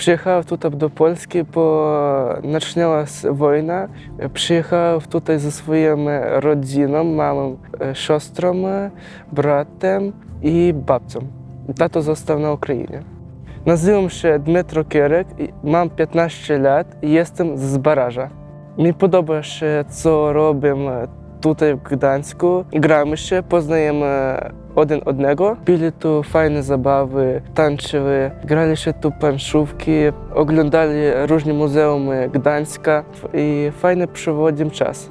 Przyjechał tutaj do Polski, bo zaczęła się wojna. Przyjechał tutaj ze swoją rodziną, mamą, e, siostrą, bratem i babcią. Tato został na Ukrainie. Nazywam się Dmytro Kierek, mam 15 lat i jestem z Baraża. Mi podoba się, co robię tutaj w Gdańsku. Gramy się, poznajemy один одnego. Byli tu fajne zabawy, tańczyły, grali się tu planszówki, oglądali różne muzeumy Gdańska i fajnie przewodzi czas.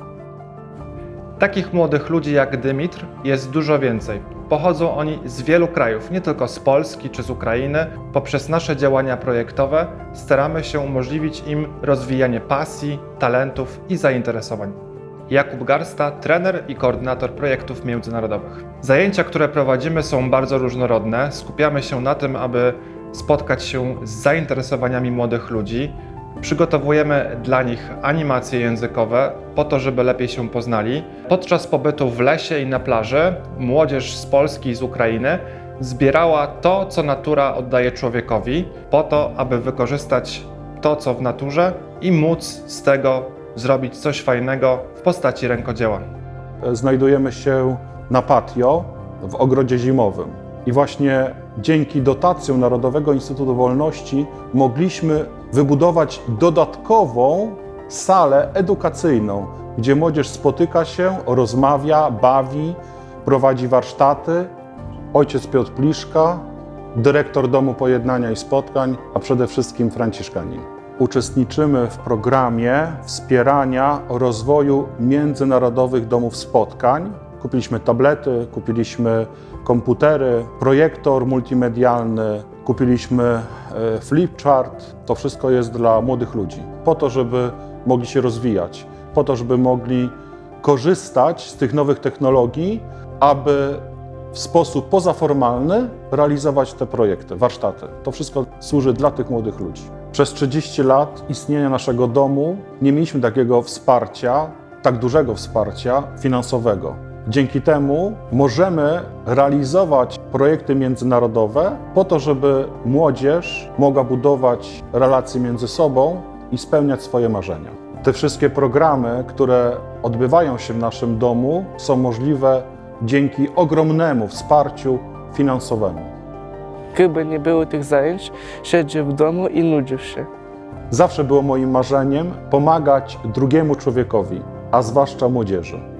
Takich młodych ludzi jak Dymitr jest dużo więcej. Pochodzą oni z wielu krajów, nie tylko z Polski czy z Ukrainy. Poprzez nasze działania projektowe staramy się umożliwić im rozwijanie pasji, talentów i zainteresowań. Jakub Garsta, trener i koordynator projektów międzynarodowych. Zajęcia, które prowadzimy, są bardzo różnorodne. Skupiamy się na tym, aby spotkać się z zainteresowaniami młodych ludzi. Przygotowujemy dla nich animacje językowe po to, żeby lepiej się poznali. Podczas pobytu w lesie i na plaży młodzież z Polski i z Ukrainy zbierała to, co natura oddaje człowiekowi, po to, aby wykorzystać to, co w naturze i móc z tego zrobić coś fajnego w postaci rękodzieła. znajdujemy się na patio w ogrodzie zimowym. I właśnie dzięki dotacjom Narodowego Instytutu Wolności mogliśmy wybudować dodatkową salę edukacyjną, gdzie młodzież spotyka się, rozmawia, bawi, prowadzi warsztaty. Ojciec Piotr Pliszka, dyrektor Domu Pojednania i Spotkań, a przede wszystkim Franciszkanin. Uczestniczymy w programie wspierania rozwoju międzynarodowych domów spotkań. Kupiliśmy tablety, kupiliśmy komputery, projektor multimedialny, kupiliśmy e, flipchart. To wszystko jest dla młodych ludzi, po to, żeby mogli się rozwijać, po to, żeby mogli korzystać z tych nowych technologii, aby w sposób pozaformalny realizować te projekty, warsztaty. To wszystko służy dla tych młodych ludzi. Przez 30 lat istnienia naszego domu nie mieliśmy takiego wsparcia, tak dużego wsparcia finansowego. Dzięki temu możemy realizować projekty międzynarodowe po to, żeby młodzież mogła budować relacje między sobą i spełniać swoje marzenia. Te wszystkie programy, które odbywają się w naszym domu, są możliwe dzięki ogromnemu wsparciu finansowemu. Gdyby nie było tych zajęć, siedzi w domu i nudził się. Zawsze było moim marzeniem pomagać drugiemu człowiekowi, a zwłaszcza młodzieży.